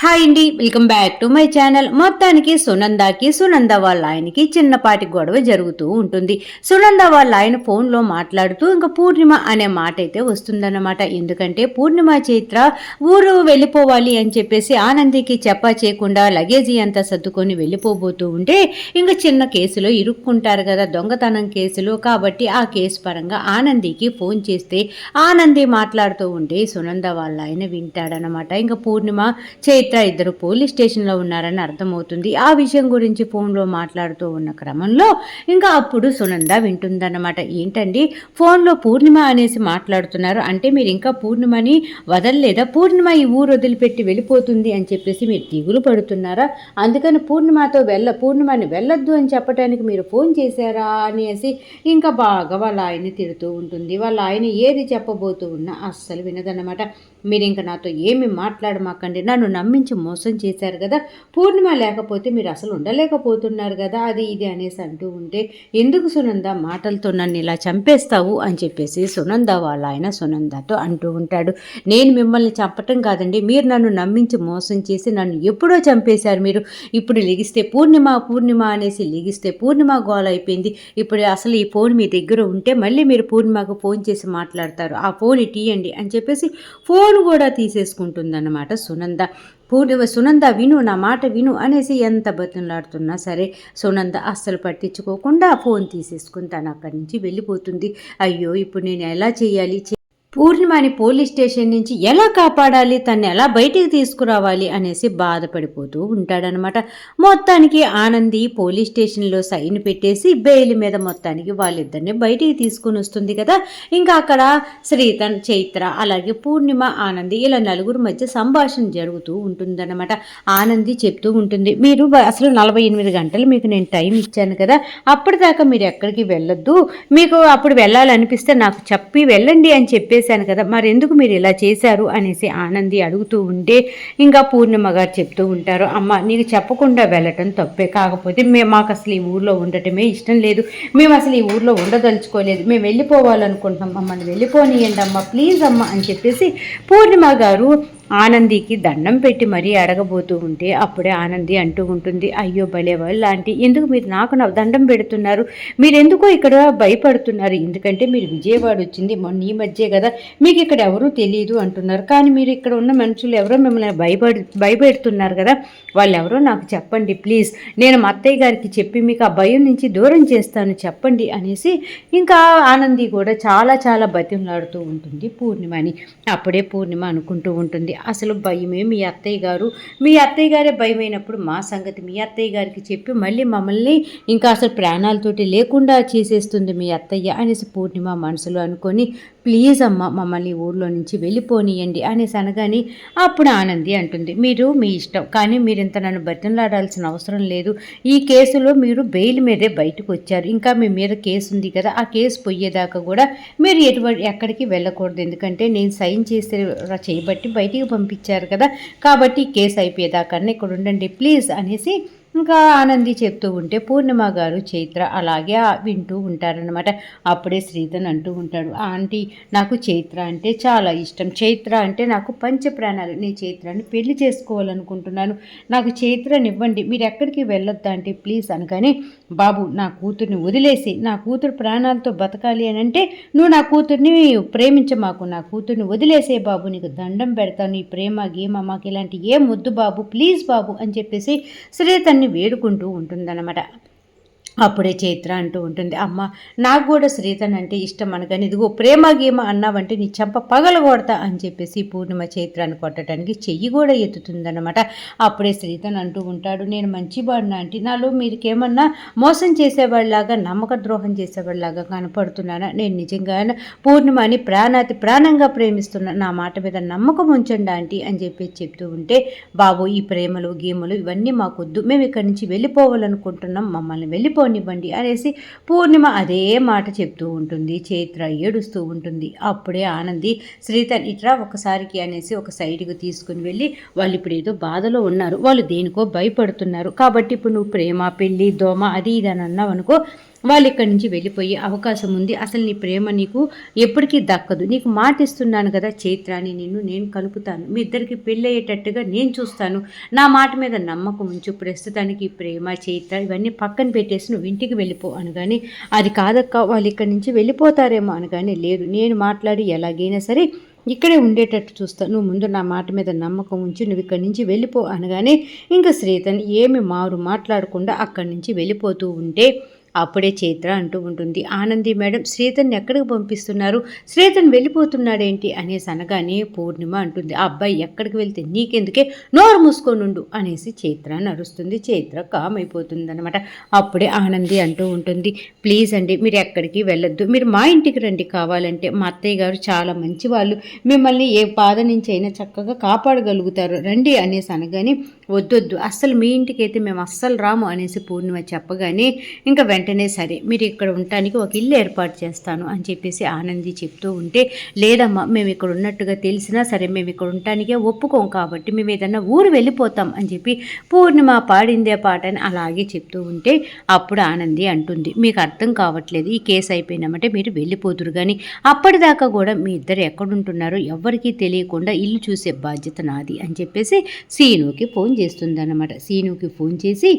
Hi అండి welcome back to my channel. మొత్తానికి సునందాకి సునంద వాళ్ళ ఆయనకి చిన్నపాటి గొడవ జరుగుతూ ఉంటుంది. సునంద వాళ్ళ ఆయన ఫోన్లో మాట్లాడుతూ ఇంకా పూర్ణిమ అనే మాట అయితే వస్తుందన్నమాట. ఎందుకంటే పూర్ణిమ చైత్ర ఊరు వెళ్ళిపోవాలి అని చెప్పేసి ఆనందికి చెప్పా చేయకుండా లగేజీ అంతా సర్దుకొని వెళ్ళిపోబోతూ ఉంటే ఇంకా చిన్న కేసులో ఇరుక్కుంటారు కదా దొంగతనం కేసులు. కాబట్టి ఆ కేసు పరంగా ఆనందికి ఫోన్ చేస్తే ఆనంది మాట్లాడుతూ ఉంటే సునంద వాళ్ళ ఆయన వింటాడనమాట ఇంకా పూర్ణిమ చైత్ర ఇద్దరు పోలీస్ స్టేషన్లో ఉన్నారని అర్థమవుతుంది. ఆ విషయం గురించి ఫోన్లో మాట్లాడుతూ ఉన్న క్రమంలో ఇంకా అప్పుడు సునంద వింటుందన్నమాట. ఏంటండి? ఫోన్లో పూర్ణిమ అనేసి మాట్లాడుతున్నారు. అంటే మీరు ఇంకా పూర్ణిమని వదలలేదా? పూర్ణిమ ఈ ఊరు వదిలిపెట్టి వెళ్ళిపోతుంది అని చెప్పేసి మీరు దిగులు పడుతున్నారా? అందుకని పూర్ణిమతో వెళ్ళ పూర్ణిమని వెళ్ళొద్దు అని చెప్పడానికి మీరు ఫోన్ చేశారా అనేసి ఇంకా బాగా వాళ్ళ ఆయన తిడుతూ ఉంటుంది. వాళ్ళ ఆయన ఏది చెప్పబోతూ ఉన్నా అస్సలు వినదన్నమాట. మీరు ఇంకా నాతో ఏమి మాట్లాడమాకండి? నన్ను నమ్మి నమ్మించి మోసం చేశారు కదా పూర్ణిమ లేకపోతే మీరు అసలు ఉండలేకపోతున్నారు కదా అది ఇది అనేసి అంటూ ఉంటే ఎందుకు సునంద మాటలతో నన్ను ఇలా చంపేస్తావు? అని చెప్పేసి సునంద వాళ్ళ ఆయన సునందతో అంటూ ఉంటాడు. నేను మిమ్మల్ని చంపటం కాదండి మీరు నన్ను నమ్మించి మోసం చేసి నన్ను ఎప్పుడో చంపేశారు మీరు. ఇప్పుడు లిగిస్తే పూర్ణిమ పూర్ణిమ అనేసి లిగిస్తే పూర్ణిమ గోల అయిపోయింది. ఇప్పుడు అసలు ఈ ఫోన్ మీ దగ్గర ఉంటే మళ్ళీ మీరు పూర్ణిమకు ఫోన్ చేసి మాట్లాడతారు. ఆ ఫోన్ ఇటీయండి అని చెప్పేసి ఫోన్ కూడా తీసేసుకుంటుందన్నమాట సునంద. పూర్ణిమ సునంద విను నా మాట విను అనేసి ఎంత బతులాడుతున్నా సరే సునంద అస్సలు పట్టించుకోకుండా ఫోన్ తీసేసుకుని తను అక్కడి నుంచి వెళ్ళిపోతుంది. అయ్యో ఇప్పుడు నేను ఎలా చేయాలి? పూర్ణిమని పోలీస్ స్టేషన్ నుంచి ఎలా కాపాడాలి తన్ని ఎలా బయటికి తీసుకురావాలి అనేసి బాధపడిపోతూ ఉంటాడనమాట మొత్తానికి ఆనంది పోలీస్ స్టేషన్లో సైన్ పెట్టేసి బెయిల్ మీద మొత్తానికి వాళ్ళిద్దరిని బయటికి తీసుకుని వస్తుంది కదా. ఇంకా అక్కడ శ్రీతన్ చైత్ర అలాగే పూర్ణిమ ఆనంది ఇలా నలుగురు మధ్య సంభాషణ జరుగుతూ ఉంటుందన్నమాట. ఆనంది చెప్తూ ఉంటుంది మీరు అసలు నలభై ఎనిమిది గంటలు మీకు నేను టైం ఇచ్చాను కదా. అప్పటిదాకా మీరు ఎక్కడికి వెళ్ళొద్దు. మీకు అప్పుడు వెళ్ళాలనిపిస్తే నాకు చెప్పి వెళ్ళండి అని చెప్పి చేశాను కదా మరెందుకు మీరు ఇలా చేశారు అనేసి ఆనంది అడుగుతూ ఉంటే ఇంకా పూర్ణిమ గారు చెప్తూ ఉంటారు అమ్మ నీకు చెప్పకుండా వెళ్ళటం తప్పే కాకపోతే మేము మాకు అసలు ఈ ఊర్లో ఉండటమే ఇష్టం లేదు మేము అసలు ఈ ఊర్లో ఉండదలుచుకోలేదు మేము వెళ్ళిపోవాలనుకుంటున్నాం మమ్మల్ని వెళ్ళిపోనీయండి అమ్మ ప్లీజ్ అమ్మ అని చెప్పేసి పూర్ణిమ గారు ఆనందికి దండం పెట్టి మరీ అడగబోతూ ఉంటే అప్పుడే ఆనంది అంటూ ఉంటుంది అయ్యో భలే వాళ్ళు లాంటి ఎందుకు మీరు నాకు నా దండం పెడుతున్నారు? మీరు ఎందుకో ఇక్కడ భయపడుతున్నారు? ఎందుకంటే మీరు విజయవాడ వచ్చింది మొన్న ఈ మధ్య కదా మీకు ఇక్కడ ఎవరూ తెలియదు అంటున్నారు. కానీ మీరు ఇక్కడ ఉన్న మనుషులు ఎవరో మిమ్మల్ని భయపడి భయపెడుతున్నారు కదా వాళ్ళు ఎవరో నాకు చెప్పండి ప్లీజ్. నేను మా అత్తయ్య గారికి చెప్పి మీకు ఆ భయం నుంచి దూరం చేస్తాను చెప్పండి అనేసి ఇంకా ఆనంది కూడా చాలా చాలా బతిమలాడుతూ ఉంటుంది పూర్ణిమని. అప్పుడే పూర్ణిమ అనుకుంటూ ఉంటుంది అసలు భయమే మీ అత్తయ్య గారు. మీ అత్తయ్య గారే భయమైనప్పుడు మా సంగతి మీ అత్తయ్య గారికి చెప్పి మళ్ళీ మమ్మల్ని ఇంకా అసలు ప్రాణాలతోటి లేకుండా చేసేస్తుంది మీ అత్తయ్య అనేసి పూర్ణిమ మనసులో అనుకొని ప్లీజ్ అమ్మ మమ్మల్ని ఊర్లో నుంచి వెళ్ళిపోనియండి అనేసి అనగాని అప్పుడు ఆనంది అంటుంది. మీరు మీ ఇష్టం కానీ మీరు ఇంత నన్ను బతిలాడాల్సిన అవసరం లేదు. ఈ కేసులో మీరు బెయిల్ మీదే బయటకు వచ్చారు. ఇంకా మీ మీద కేసు ఉంది కదా ఆ కేసు పోయేదాకా కూడా మీరు ఎటువంటి ఎక్కడికి వెళ్ళకూడదు. ఎందుకంటే నేను సైన్ చేసే చేయబట్టి బయటికి పంపించారు కదా. కాబట్టి కేసు అయిపోయేదాకా ఇక్కడ ఉండండి ప్లీజ్ అనేసి ఇంకా ఆనంది చెప్తూ ఉంటే పూర్ణిమ గారు చైత్ర అలాగే వింటూ ఉంటారనమాట అప్పుడే శ్రీధన్ అంటూ ఉంటాడు ఆంటీ నాకు చైత్ర అంటే చాలా ఇష్టం. చైత్ర అంటే నాకు పంచ ప్రాణాలు నేను చైత్రాన్ని పెళ్ళి చేసుకోవాలనుకుంటున్నాను. నాకు చైత్రనివ్వండి. మీరు ఎక్కడికి వెళ్ళొద్దా అంటే ప్లీజ్ అనగానే బాబు నా కూతుర్ని వదిలేసి నా కూతురు ప్రాణాలతో బతకాలి అని అంటే నువ్వు నా కూతుర్ని ప్రేమించమాకు నా కూతుర్ని వదిలేసే బాబు. నీకు దండం పెడతాను. నీ ప్రేమ గీమ మాకు ఇలాంటి ఏ ముద్దు బాబు. ప్లీజ్ బాబు అని చెప్పేసి శ్రీతన్ శ్రీతన్ని వేడుకుంటూ ఉంటుందన్నమాట. అప్పుడే చైత్ర అంటూ ఉంటుంది అమ్మ నాకు కూడా శ్రీతన్ అంటే ఇష్టం అనగాని ఇదిగో ప్రేమ గీమ అన్నావంటే నీ చెంప పగలగొడతా అని చెప్పేసి పూర్ణిమ చైత్రాన్ని కొట్టడానికి చెయ్యి కూడా ఎత్తుతుందన్నమాట. అప్పుడే శ్రీతన్ అంటూ ఉంటాడు నేను మంచి బాడిన అంటే నాలో మీరుకేమన్నా మోసం చేసేవాళ్ళలాగా నమ్మక ద్రోహం చేసేవాళ్ళలాగా కనపడుతున్నానా? నేను నిజంగా పూర్ణిమని ప్రాణాతి ప్రాణంగా ప్రేమిస్తున్నా నా మాట మీద నమ్మకం ఉంచండి ఆంటీ అని చెప్పి చెప్తూ ఉంటే బాబు ఈ ప్రేమలు గేములు ఇవన్నీ మాకొద్దు మేము ఇక్కడి నుంచి వెళ్ళిపోవాలనుకుంటున్నాం మమ్మల్ని వెళ్ళిపో పోనివ్వండి అనేసి పూర్ణిమ అదే మాట చెప్తూ ఉంటుంది. చైత్ర ఏడుస్తూ ఉంటుంది. అప్పుడే ఆనంది శ్రీతన్ ఇట్రా ఒకసారికి అనేసి ఒక సైడ్కి తీసుకుని వెళ్ళి వాళ్ళు ఇప్పుడు ఏదో బాధలో ఉన్నారు. వాళ్ళు దేనికో భయపడుతున్నారు. కాబట్టి ఇప్పుడు నువ్వు ప్రేమ పెళ్ళి దోమ అది ఇది అని అన్నావు అనుకో వాళ్ళు ఇక్కడి నుంచి వెళ్ళిపోయే అవకాశం ఉంది. అసలు నీ ప్రేమ నీకు ఎప్పటికీ దక్కదు. నీకు మాట ఇస్తున్నాను కదా చైత్రాని నిన్ను నేను కలుపుతాను. మీ ఇద్దరికి పెళ్ళయ్యేటట్టుగా నేను చూస్తాను. నా మాట మీద నమ్మకం ఉంచు. ప్రస్తుతానికి ప్రేమ చైత్ర ఇవన్నీ పక్కన పెట్టేసి నువ్వు ఇంటికి వెళ్ళిపో అనగానే అది కాదక్క వాళ్ళు ఇక్కడి నుంచి వెళ్ళిపోతారేమో అనగానే లేదు నేను మాట్లాడి ఎలాగైనా సరే ఇక్కడే ఉండేటట్టు చూస్తా. నువ్వు ముందు నా మాట మీద నమ్మకం ఉంచి. నువ్వు ఇక్కడి నుంచి వెళ్ళిపో అనగానే ఇంకా శ్రీతన్ ఏమి మారు మాట్లాడకుండా అక్కడి నుంచి వెళ్ళిపోతూ ఉంటే అప్పుడే చైత్ర అంటూ ఉంటుంది. ఆనంది మేడం శ్రీతన్ ఎక్కడికి పంపిస్తున్నారు? శ్రీతన్ వెళ్ళిపోతున్నాడేంటి? అనేసి అనగానే పూర్ణిమ అంటుంది. ఆ అబ్బాయి ఎక్కడికి వెళ్తే నీకెందుకే? నోరు మూసుకోనుండు అనేసి చైత్ర నరుస్తుంది చైత్ర కామ్ అయిపోతుంది అనమాట అప్పుడే ఆనంది అంటూ ఉంటుంది. ప్లీజ్ అండి మీరు ఎక్కడికి వెళ్ళొద్దు. మీరు మా ఇంటికి రండి. కావాలంటే మా అత్తయ్య గారు చాలా మంచి వాళ్ళు మిమ్మల్ని ఏ బాధ నుంచి అయినా చక్కగా కాపాడగలుగుతారు. రండి అనేసి అనగానే వద్దొద్దు. అస్సలు మీ ఇంటికి అయితే మేము అస్సలు రాము అనేసి పూర్ణిమ చెప్పగానే ఇంకా వెంటనే సరే మీరు ఇక్కడ ఉండటానికి ఒక ఇల్లు ఏర్పాటు చేస్తాను అని చెప్పేసి ఆనంది చెప్తూ ఉంటే లేదమ్మా మేము ఇక్కడ ఉన్నట్టుగా తెలిసినా సరే మేము ఇక్కడ ఉండటానికే ఒప్పుకోం కాబట్టి మేము ఏదన్నా ఊరు వెళ్ళిపోతాం అని చెప్పి పూర్ణిమ పాడిందే పాట అని అలాగే చెప్తూ ఉంటే అప్పుడు ఆనంది అంటుంది మీకు అర్థం కావట్లేదు ఈ కేసు అయిపోయినామంటే మీరు వెళ్ళిపోదురు కానీ అప్పటిదాకా కూడా మీ ఇద్దరు ఎక్కడుంటున్నారో ఎవరికీ తెలియకుండా ఇల్లు చూసే బాధ్యత నాది అని చెప్పేసి సీనుకి ఫోన్ చేస్తుంది అన్నమాట సీనుకి ఫోన్ చేసి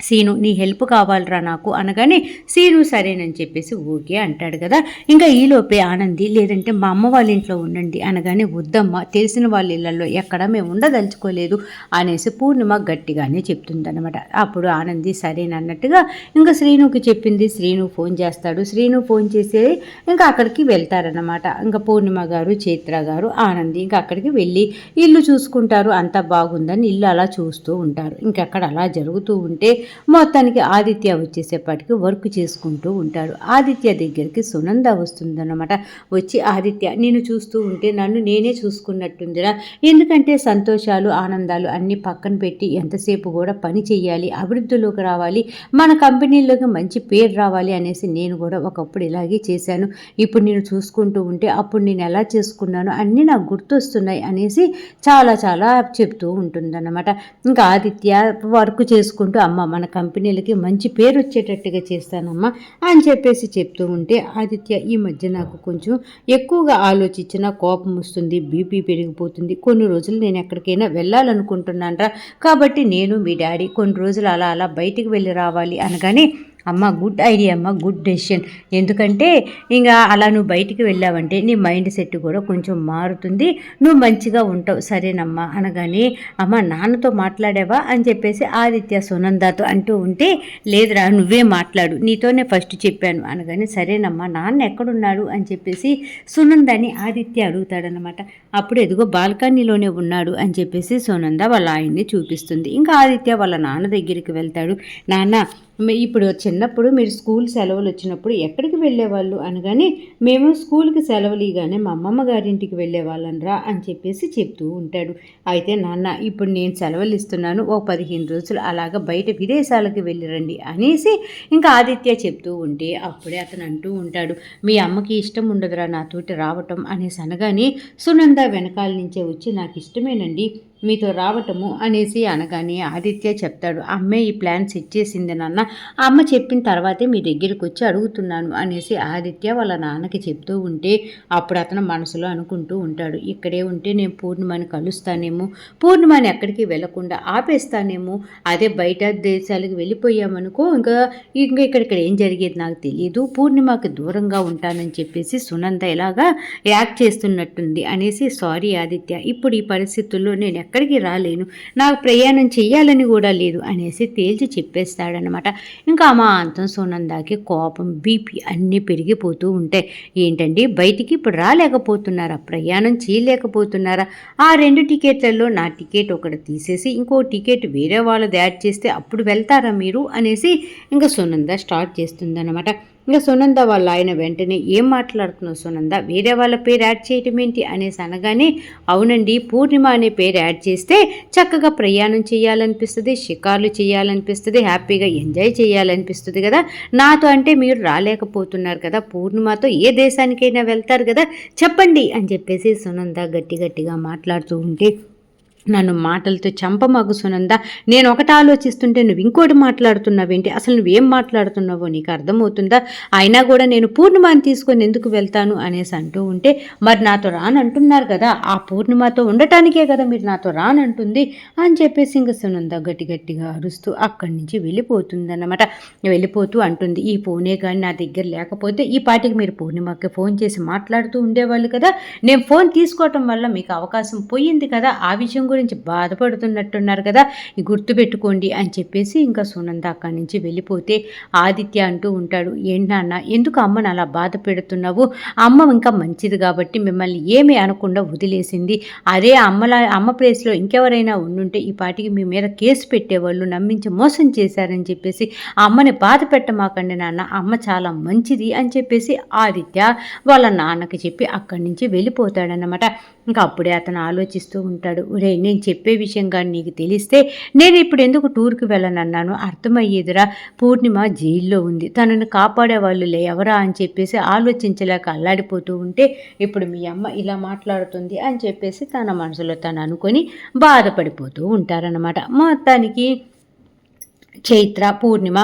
సీను నీ హెల్ప్ కావాలరా నాకు అనగానే సీను సరేనని చెప్పేసి ఓకే అంటాడు కదా. ఇంకా ఈలోపే ఆనంది లేదంటే మా అమ్మ వాళ్ళ ఇంట్లో ఉండండి అనగానే వద్దమ్మ తెలిసిన వాళ్ళ ఇళ్ళలో ఎక్కడ మేము ఉండదలుచుకోలేదు అనేసి పూర్ణిమ గట్టిగానే చెప్తుందనమాట అప్పుడు ఆనంది సరేనన్నట్టుగా ఇంకా శ్రీనుకి చెప్పింది శ్రీను ఫోన్ చేస్తాడు శ్రీను ఫోన్ చేసి ఇంకా అక్కడికి వెళ్తారనమాట ఇంకా పూర్ణిమ గారు చైత్ర గారు ఆనంది ఇంకా అక్కడికి వెళ్ళి ఇల్లు చూసుకుంటారు అంతా బాగుందని ఇల్లు అలా చూస్తూ ఉంటారు. ఇంకక్కడ అలా జరుగుతూ ఉంటే మొత్తానికి ఆదిత్య వచ్చేసేపటికి వర్క్ చేసుకుంటూ ఉంటాడు. ఆదిత్య దగ్గరికి సునంద వస్తుందన్నమాట. వచ్చి ఆదిత్య నేను చూస్తూ ఉంటే నన్ను నేనే చూసుకున్నట్టుందిరా. ఎందుకంటే సంతోషాలు ఆనందాలు అన్నీ పక్కన పెట్టి ఎంతసేపు కూడా పని చేయాలి అభివృద్ధిలోకి రావాలి మన కంపెనీలోకి మంచి పేరు రావాలి అనేసి నేను కూడా ఒకప్పుడు ఇలాగే చేశాను. ఇప్పుడు నేను చూసుకుంటూ ఉంటే అప్పుడు నేను ఎలా చేసుకున్నాను అన్నీ నాకు గుర్తొస్తున్నాయి అనేసి చాలా చాలా చెప్తూ ఉంటుందన్నమాట. ఇంకా ఆదిత్య వర్క్ చేసుకుంటూ అమ్మ మన కంపెనీలకి మంచి పేరు వచ్చేటట్టుగా చేస్తానమ్మా అని చెప్పేసి చెప్తూ ఉంటే ఆదిత్య ఈ మధ్య నాకు కొంచెం ఎక్కువగా ఆలోచించిన కోపం వస్తుంది బీపీ పెరిగిపోతుంది. కొన్ని రోజులు నేను ఎక్కడికైనా వెళ్ళాలనుకుంటున్నానరా. కాబట్టి నేను మీ డాడీ కొన్ని రోజులు అలా అలా బయటికి వెళ్ళి రావాలి అనగానే అమ్మ గుడ్ ఐడియా అమ్మ గుడ్ డెసిషన్ ఎందుకంటే ఇంకా అలా నువ్వు బయటికి వెళ్ళావంటే నీ మైండ్ సెట్ కూడా కొంచెం మారుతుంది. నువ్వు మంచిగా ఉంటావు సరేనమ్మా అనగానే అమ్మ నాన్నతో మాట్లాడావా? అని చెప్పేసి ఆదిత్య సునందాతో అంటూ ఉంటే లేదురా నువ్వే మాట్లాడు నీతోనే ఫస్ట్ చెప్పాను. అనగానే సరేనమ్మా నాన్న ఎక్కడున్నాడు? అని చెప్పేసి సునందని ఆదిత్య అడుగుతాడనమాట అప్పుడు ఎదుగో బాల్కనీలోనే ఉన్నాడు. అని చెప్పేసి సునంద వాళ్ళ ఆయన్ని చూపిస్తుంది. ఇంకా ఆదిత్య వాళ్ళ నాన్న దగ్గరికి వెళ్తాడు. నాన్న ఇప్పుడు చిన్నప్పుడు మీరు స్కూల్ సెలవులు వచ్చినప్పుడు ఎక్కడికి వెళ్ళేవాళ్ళు అనగానే మేము స్కూల్కి సెలవులు ఇగానే మా అమ్మమ్మ గారింటికి వెళ్ళేవాళ్ళం రా అని చెప్పేసి చెప్తూ ఉంటాడు. అయితే నాన్న ఇప్పుడు నేను సెలవులు ఇస్తున్నాను ఓ పదిహేను రోజులు అలాగా బయట విదేశాలకు వెళ్ళిరండి అనేసి ఇంకా ఆదిత్య చెప్తూ ఉంటే అప్పుడే అతను అంటూ ఉంటాడు మీ అమ్మకి ఇష్టం ఉండదురా నాతోటి రావటం అనేసి అనగానే సునంద వెనకాల నుంచే వచ్చి నాకు ఇష్టమేనండి మీతో రావటము అనేసి అనగానే ఆదిత్య చెప్తాడు అమ్మే ఈ ప్లాన్ సెట్ చేసింది నాన్న. అమ్మ చెప్పిన తర్వాతే మీ దగ్గరికి వచ్చి అడుగుతున్నాను అనేసి ఆదిత్య వాళ్ళ నాన్నకి చెప్తూ ఉంటే అప్పుడు అతను మనసులో అనుకుంటూ ఉంటాడు ఇక్కడే ఉంటే నేను పూర్ణిమని కలుస్తానేమో. పూర్ణిమని ఎక్కడికి వెళ్ళకుండా ఆపేస్తానేమో. అదే బయట దేశాలకు వెళ్ళిపోయామనుకో ఇంకా ఇంకా ఇక్కడ ఏం జరిగేది నాకు తెలియదు పూర్ణిమకి దూరంగా ఉంటానని చెప్పేసి సునంద ఇలాగా యాక్ట్ చేస్తున్నట్టుంది అనేసి సారీ ఆదిత్య ఇప్పుడు ఈ పరిస్థితుల్లో నేను ఎక్కడికి రాలేను. నాకు ప్రయాణం చేయాలని కూడా లేదు అనేసి తేల్చి చెప్పేస్తాడనమాట ఇంకా మా అంతం సునందాకి కోపం బీపీ అన్నీ పెరిగిపోతూ ఉంటాయి. ఏంటండి? బయటికి ఇప్పుడు రాలేకపోతున్నారా? ప్రయాణం చేయలేకపోతున్నారా? ఆ రెండు టికెట్లలో నా టికెట్ ఒకటి తీసేసి ఇంకో టికెట్ వేరే వాళ్ళది యాడ్ చేస్తే అప్పుడు వెళ్తారా మీరు? అనేసి ఇంకా సోనంద స్టార్ట్ చేస్తుందన్నమాట. ఇంకా సునంద వాళ్ళ ఆయన వెంటనే ఏం మాట్లాడుతున్నావు సునంద? వేరే వాళ్ళ పేరు యాడ్ చేయటం ఏంటి అనేసి అనగానే అవునండి పూర్ణిమ అనే పేరు యాడ్ చేస్తే చక్కగా ప్రయాణం చేయాలనిపిస్తుంది షికార్లు చేయాలనిపిస్తుంది హ్యాపీగా ఎంజాయ్ చేయాలనిపిస్తుంది కదా. నాతో అంటే మీరు రాలేకపోతున్నారు కదా. పూర్ణిమతో ఏ దేశానికైనా వెళ్తారు కదా. చెప్పండి అని చెప్పేసి సునంద గట్టి గట్టిగా మాట్లాడుతూ ఉంటే నన్ను మాటలతో చంపమగుసునందా? నేను ఒకటి ఆలోచిస్తుంటే నువ్వు ఇంకోటి మాట్లాడుతున్నావేంటి? అసలు నువ్వేం మాట్లాడుతున్నావో నీకు అర్థమవుతుందా? అయినా కూడా నేను పూర్ణిమాని తీసుకొని ఎందుకు వెళ్తాను అనేసి అంటూ ఉంటే మరి నాతో రానంటున్నారు కదా ఆ పూర్ణిమతో ఉండటానికే కదా మీరు నాతో రానంటుంది అని చెప్పేసి ఇంక సునంద గట్టి గట్టిగా అరుస్తూ అక్కడి నుంచి వెళ్ళిపోతుందన్నమాట. వెళ్ళిపోతూ అంటుంది ఈ ఫోనే కానీ నా దగ్గర లేకపోతే ఈ పాటికి మీరు పూర్ణిమకి ఫోన్ చేసి మాట్లాడుతూ ఉండేవాళ్ళు కదా. నేను ఫోన్ తీసుకోవటం వల్ల మీకు అవకాశం పోయింది కదా. ఆ విషయం గురించి బాధపడుతున్నట్టున్నారు కదా గుర్తుపెట్టుకోండి అని చెప్పేసి ఇంకా సునంద అక్కడి నుంచి వెళ్ళిపోతే ఆదిత్య అంటూ ఉంటాడు ఏంటన్నా ఎందుకు అమ్మను అలా బాధ పెడుతున్నావు? అమ్మ ఇంకా మంచిది కాబట్టి మిమ్మల్ని ఏమీ అనకుండా వదిలేసింది. అదే అమ్మలా అమ్మ ప్లేస్లో ఇంకెవరైనా ఉండుంటే ఈ పాటికి మీ మీద కేసు పెట్టేవాళ్ళు నమ్మించి మోసం చేశారని చెప్పేసి అమ్మని బాధ పెట్టమాకండి నాన్న అమ్మ చాలా మంచిది అని చెప్పేసి ఆదిత్య వాళ్ళ నాన్నకి చెప్పి అక్కడి నుంచి వెళ్ళిపోతాడనమాట ఇంకా అప్పుడే అతను ఆలోచిస్తూ ఉంటాడు రే నేను చెప్పే విషయం కానీ నీకు తెలిస్తే నేను ఇప్పుడు ఎందుకు టూర్కి వెళ్ళనన్నాను అర్థమయ్యేదిరా. పూర్ణిమ జైల్లో ఉంది. తనను కాపాడే వాళ్ళు ఎవరా అని చెప్పేసి ఆలోచించలేక అల్లాడిపోతూ ఉంటే ఇప్పుడు మీ అమ్మ ఇలా మాట్లాడుతుంది అని చెప్పేసి తన మనసులో తను అనుకొని బాధపడిపోతూ ఉంటారనమాట మొత్తానికి చైత్ర పూర్ణిమ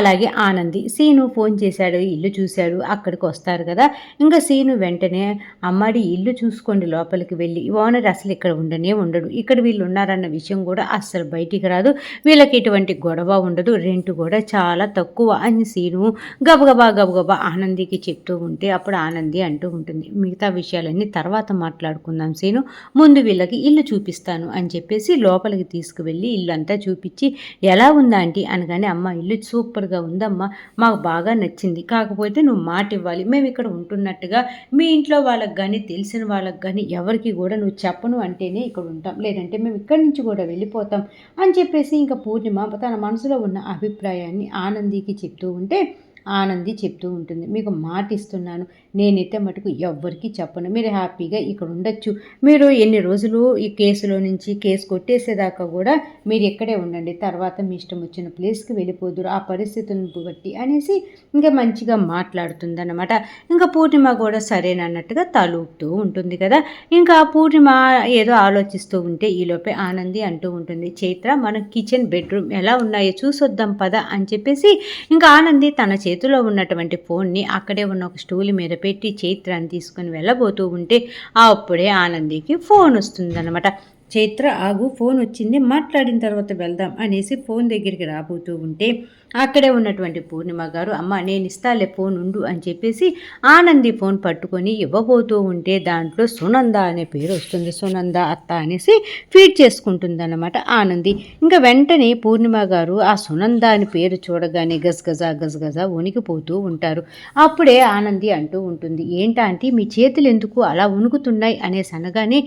అలాగే ఆనంది. సీను ఫోన్ చేశాడు ఇల్లు చూశాడు అక్కడికి వస్తారు కదా. ఇంకా సీను వెంటనే అమ్మాడి ఇల్లు చూసుకోండి లోపలికి వెళ్ళి. ఓనర్ అసలు ఇక్కడ ఉండనే ఉండడు. ఇక్కడ వీళ్ళు ఉన్నారన్న విషయం కూడా అస్సలు బయటికి రాదు. వీళ్ళకి ఎటువంటి గొడవ ఉండదు. రెంట్ కూడా చాలా తక్కువ అని సీను గబగబా గబగబా ఆనందికి చెప్తూ ఉంటే అప్పుడు ఆనంది అంటూ ఉంటుంది. మిగతా విషయాలన్నీ తర్వాత మాట్లాడుకుందాం సీను. ముందు వీళ్ళకి ఇల్లు చూపిస్తాను అని చెప్పేసి లోపలికి తీసుకువెళ్ళి ఇల్లు అంతా చూపించి ఎలా ఉందా ఆంటీ? అనగానే అమ్మ ఇల్లు సూపర్ సూపర్గా ఉందమ్మా. మాకు బాగా నచ్చింది. కాకపోతే నువ్వు మాట ఇవ్వాలి మేము ఇక్కడ ఉంటున్నట్టుగా మీ ఇంట్లో వాళ్ళకి కానీ తెలిసిన వాళ్ళకి కానీ ఎవరికి కూడా నువ్వు చెప్పను అంటేనే ఇక్కడ ఉంటాం. లేదంటే మేము ఇక్కడి నుంచి కూడా వెళ్ళిపోతాం అని చెప్పేసి ఇంకా పూర్ణిమ తన మనసులో ఉన్న అభిప్రాయాన్ని ఆనందికి చెప్తూ ఉంటే ఆనంది చెప్తూ ఉంటుంది. మీకు మాట ఇస్తున్నాను. నేనైతే మటుకు ఎవ్వరికి చెప్పను. మీరు హ్యాపీగా ఇక్కడ ఉండొచ్చు. మీరు ఎన్ని రోజులు ఈ కేసులో నుంచి కేసు కొట్టేసేదాకా కూడా మీరు ఇక్కడే ఉండండి. తర్వాత మీ ఇష్టం వచ్చిన ప్లేస్కి వెళ్ళిపోదురు. ఆ పరిస్థితులను బట్టి అనేసి ఇంకా మంచిగా మాట్లాడుతుందన్నమాట. ఇంకా పూర్ణిమ కూడా సరేనన్నట్టుగా తలూపుతూ ఉంటుంది కదా. ఇంకా పూర్ణిమ ఏదో ఆలోచిస్తూ ఉంటే ఈలోపే ఆనంది అంటూ ఉంటుంది. చైత్ర మన కిచెన్ బెడ్రూమ్ ఎలా ఉన్నాయో చూసొద్దాం పద అని చెప్పేసి ఇంకా ఆనంది తన చే చేతిలో ఉన్నటువంటి ఫోన్ని అక్కడే ఉన్న ఒక స్టూల్ మీద పెట్టి చైత్రాన్ని తీసుకుని వెళ్ళబోతూ ఉంటే అప్పుడే ఆనందికి ఫోన్ వస్తుందన్నమాట. చైత్ర ఆగు ఫోన్ వచ్చింది మాట్లాడిన తర్వాత వెళ్దాం అనేసి ఫోన్ దగ్గరికి రాబోతూ ఉంటే అక్కడే ఉన్నటువంటి పూర్ణిమ గారు అమ్మ నేను ఇస్తాలే ఫోన్ ఉండు అని చెప్పేసి ఆనంది ఫోన్ పట్టుకొని ఇవ్వబోతూ ఉంటే దాంట్లో సునంద అనే పేరు వస్తుంది. సునంద అత్త అనేసి ఫీడ్ చేసుకుంటుందన్నమాట ఆనంది. ఇంకా వెంటనే పూర్ణిమ గారు ఆ సునంద అని పేరు చూడగానే గజగజ గజగజ వణికిపోతూ ఉంటారు. అప్పుడే ఆనంది అంటూ ఉంటుంది ఏంటంటే మీ చేతులు ఎందుకు అలా వణుకుతున్నాయి? అనేసి అనగానే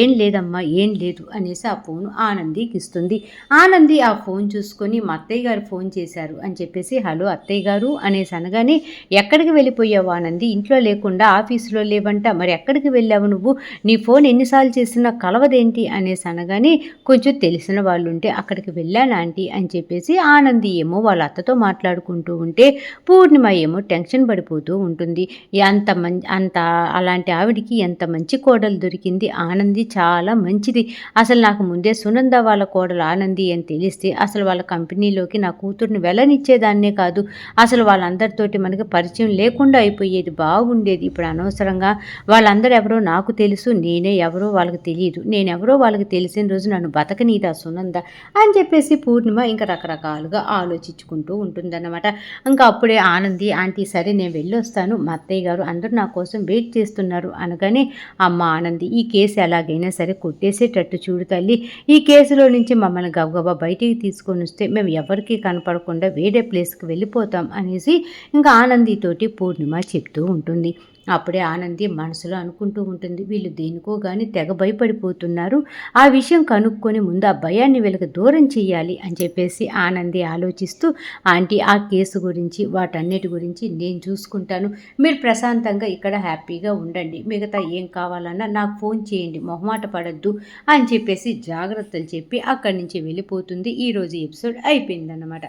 ఏం లేదమ్మా ఏం లేదు అనేసి ఆ ఫోన్ ఆనందికి ఇస్తుంది. ఆనంది ఆ ఫోన్ చూసుకొని మా అత్తయ్య గారు ఫోన్ చేశారు. అని చెప్పేసి హలో అత్తయ్య గారు అనేసి అనగానే ఎక్కడికి వెళ్ళిపోయావు ఆనంది? ఇంట్లో లేకుండా ఆఫీసులో లేవంట. మరి ఎక్కడికి వెళ్ళావు నువ్వు? నీ ఫోన్ ఎన్నిసార్లు చేసినా కలవదేంటి? అనేసి అనగానే కొంచెం తెలిసిన వాళ్ళు ఉంటే అక్కడికి వెళ్ళాను ఆంటీ అని చెప్పేసి ఆనంది ఏమో వాళ్ళ అత్తతో మాట్లాడుకుంటూ ఉంటే పూర్ణిమ ఏమో టెన్షన్ పడిపోతూ ఉంటుంది. అంత మం అంత అలాంటి ఆవిడికి ఎంత మంచి కోడలు దొరికింది? ఆనంది చాలా మంచిది. అసలు నాకు ముందే సునంద వాళ్ళ కోడలు ఆనంది అని తెలిస్తే అసలు వాళ్ళ కంపెనీలోకి నా కూతుర్ని వెళ్ళనిచ్చేదాన్నే కాదు. అసలు వాళ్ళందరితోటి మనకి పరిచయం లేకుండా అయిపోయేది బాగుండేది. ఇప్పుడు అనవసరంగా వాళ్ళందరూ ఎవరో నాకు తెలుసు నేనే ఎవరో వాళ్ళకి తెలియదు. నేనెవరో వాళ్ళకి తెలిసిన రోజు నన్ను బతకనీదా సునంద అని చెప్పేసి పూర్ణిమ ఇంకా రకరకాలుగా ఆలోచించుకుంటూ ఉంటుందన్నమాట. ఇంకా అప్పుడే ఆనంది ఆంటీ సరే నేను వెళ్ళొస్తాను. మా అత్తయ్య గారు అందరూ నా కోసం వెయిట్ చేస్తున్నారు అనగానే అమ్మ ఆనంది ఈ కేసు ఎలాగైనా సరే కొట్టేసేటట్టు చూడు తల్లి. ఈ కేసులో నుంచి మమ్మల్ని గబగబా బయటికి తీసుకొని వస్తే మేము ఎవరికీ కనపడకుండా వేరే ప్లేస్కి వెళ్ళిపోతాం అనేసి ఇంకా ఆనందితోటి పూర్ణిమ చెప్తూ ఉంటుంది. అప్పుడే ఆనంది మనసులో అనుకుంటూ ఉంటుంది వీళ్ళు దేనికో కానీ తెగ భయపడిపోతున్నారు. ఆ విషయం కనుక్కొని ముందు ఆ భయాన్ని వీళ్ళకి దూరం చేయాలి అని చెప్పేసి ఆనంది ఆలోచిస్తూ ఆంటీ ఆ కేసు గురించి వాటన్నిటి గురించి నేను చూసుకుంటాను. మీరు ప్రశాంతంగా ఇక్కడ హ్యాపీగా ఉండండి. మిగతా ఏం కావాలన్నా నాకు ఫోన్ చేయండి మొహమాట పడద్దు అని చెప్పేసి జాగ్రత్తలు చెప్పి అక్కడి నుంచి వెళ్ళిపోతుంది. ఈరోజు ఎపిసోడ్ అయిపోయిందన్నమాట.